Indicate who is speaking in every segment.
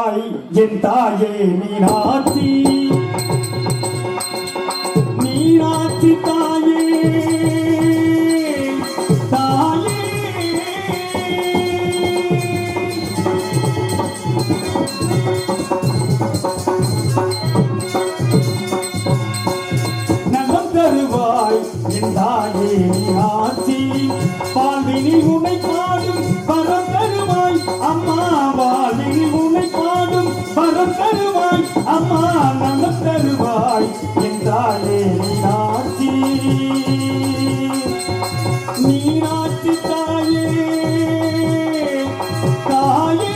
Speaker 1: தாய் என் தாயே மீனாட்சி. மீனாட்சி தாயே தாயே. நலம் தருவாய் என் தாயே மீனாட்சி. பால்வினி உனை பாடும் சாட்சி மீனாட்சி தாயே தாயே.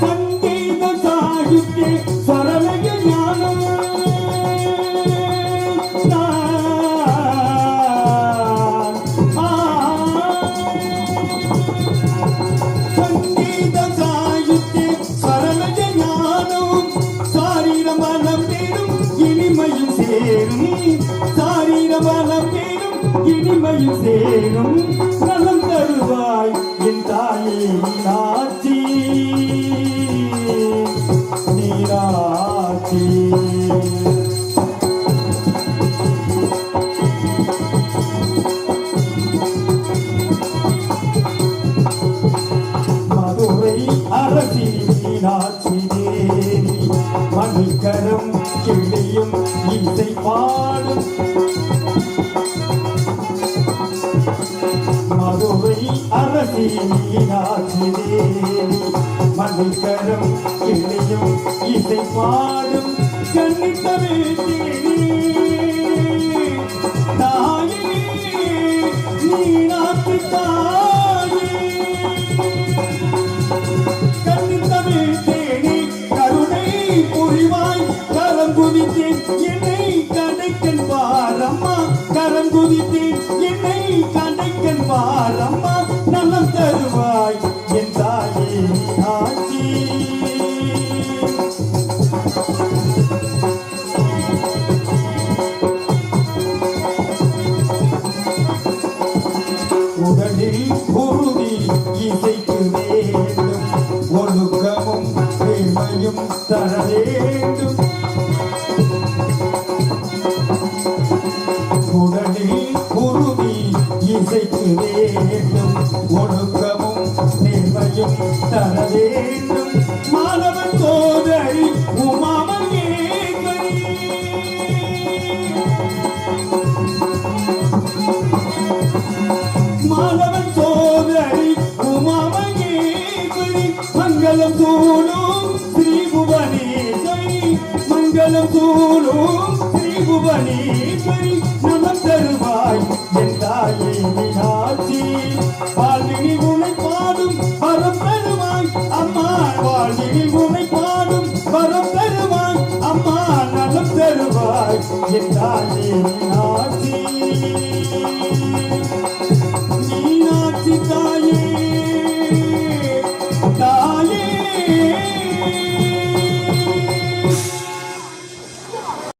Speaker 1: சங்கீத சாகித்ய தேடும் இனிமையும் சேரும் நலம் தருவாய் என் தாயே நீராட்சி நீராட்சி மதுரை அரசி மீனாட்சி தேவி மணிக்கரம் கிளியும் இசை பாடும் அரசி மீனாட்சி தேவி மணிக்கரம் கிளியும் இசை பாடும் கண்ணித்தவே மீனாட்சி தாயே கண்ணித்தமிழ் தேனி கருணை புரிவாய் கரம் குதித்தேன் என்னை கடைக்கன் பாரம்மா கரம் குதித்தேன் உடலில் உறுதி இசைக்கு வேண்டும். ஒழுக்கமும் பெருமையும் தர வேண்டும். உடலில் உறுதி இசைக்கு வேண்டும். ஒழுக்கமும் பெருமையும் தர வேண்டும். மாணவன் சோதரி உமாமன் ஏகரி. சூடும் ஸ்ரீ புவனேஸ்வரி மங்களம் சூடும் ஸ்ரீ புவனேஸ்வரி நலம் தருவாய்